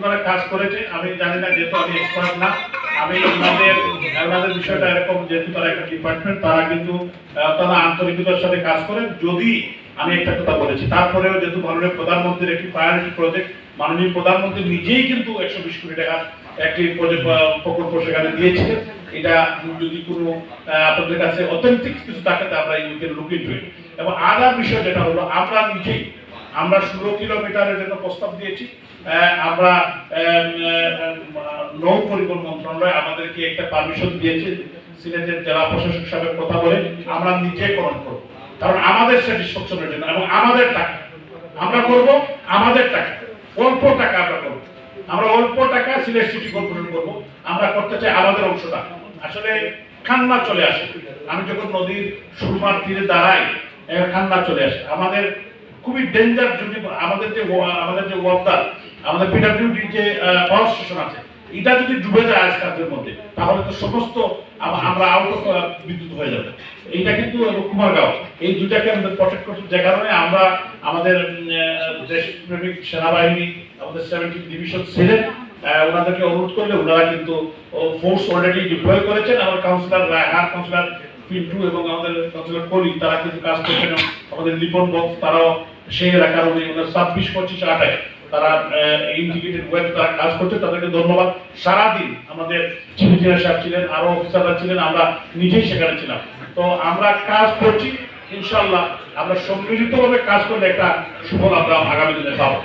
ওনারা কাজ করেছে আমি জানি না যেহেতু আমি এক্সপার্ট না, আমি ওনাদের ওনাদের বিষয়টা এরকম যেহেতু তারা একটা ডিপার্টমেন্ট তারা কিন্তু তারা আন্তরিকতার সাথে কাজ করেন। যদি আমি একটা কথা বলেছি, তারপরেও যেহেতু মাননীয় প্রধানমন্ত্রীর একটি প্রায়োরিটি প্রজেক্ট মাননীয় প্রধানমন্ত্রী নিজেই কিন্তু একশো বিশ কোটি টাকা একটি প্রকল্প সেখানে দিয়েছিলেন। এটা যদি কোনো আপনাদের কাছে অথেন্টিক কিছু থাকে আমরা ইউ লুক ইনটু এবং আদার বিষয় যেটা হলো, আমরা নিজেই আমরা ষোলো কিলোমিটারের জন্য প্রস্তাব দিয়েছি। আমরা নৌ পরিবহন মন্ত্রণালয় আমাদেরকে একটা পারমিশন দিয়েছে, সিলেটের জেলা প্রশাসক সাহেবের কথা বলে আমরা নিজে করণ করব। কারণ আমাদের স্যাটিসফ্যাকশনের জন্য এবং আমাদের টাকা। আমরা করব আমাদের টাকা। অল্প টাকা আমরা করব। আমরা অল্প টাকা সিলেট সিটি কর্পোরেশন করব। আমরা করতে চাই আমাদের অংশটা। আসলে কান্না চলে আসে। আমি যখন নদীর সুরমার তীরে দাঁড়াই কান্না চলে আসে। আমাদের খুবই ডেঞ্জার যদি আমাদের যে আমাদের যে ওয়ার্কার, আমাদের পিডাব্লিউডি যে পাওয়ার স্টেশন আছে, এটা যদি ডুবে যায় আজকালের মধ্যে, তাহলে তো সমস্ত আমরা আউট অফ বিদ্যুৎ হয়ে যাবে। এইটা কিন্তু কুমারগাঁও এই দুটাকে আমাদের প্রটেক্ট করতে যে কারণে আমরা আমাদের দেশপ্রেমিক সেনাবাহিনী, আমাদের সেভেন্টি ডিভিশন ছিলেন ওনাদেরকে অনুরোধ করলে ওনারা কিন্তু ফোর্স অলরেডি ডিপ্লয় করেছেন। আমার কাউন্সিলর রায়হার কাউন্সিলর পিন্টু এবং আমাদের কাউন্সিলর কলি তারা কিন্তু কাজ করছেন আমাদের লিপন বক্স তারাও সেই এলাকার উনি ওনার ছাব্বিশ, পঁচিশ আটায় তারা ইন্ডিকেটেড ওয়েব তারা কাজ করছে। তাদেরকে ধন্যবাদ। সারাদিন আমাদের চিফ ইঞ্জিনিয়ার সাহেব ছিলেন, আরও অফিসাররা ছিলেন, আমরা নিজেই সেখানে ছিলাম। তো আমরা কাজ করছি ইনশাল্লাহ আমরা সম্মিলিতভাবে কাজ করলে একটা সুফল আমরা আগামী দিনে পাবো।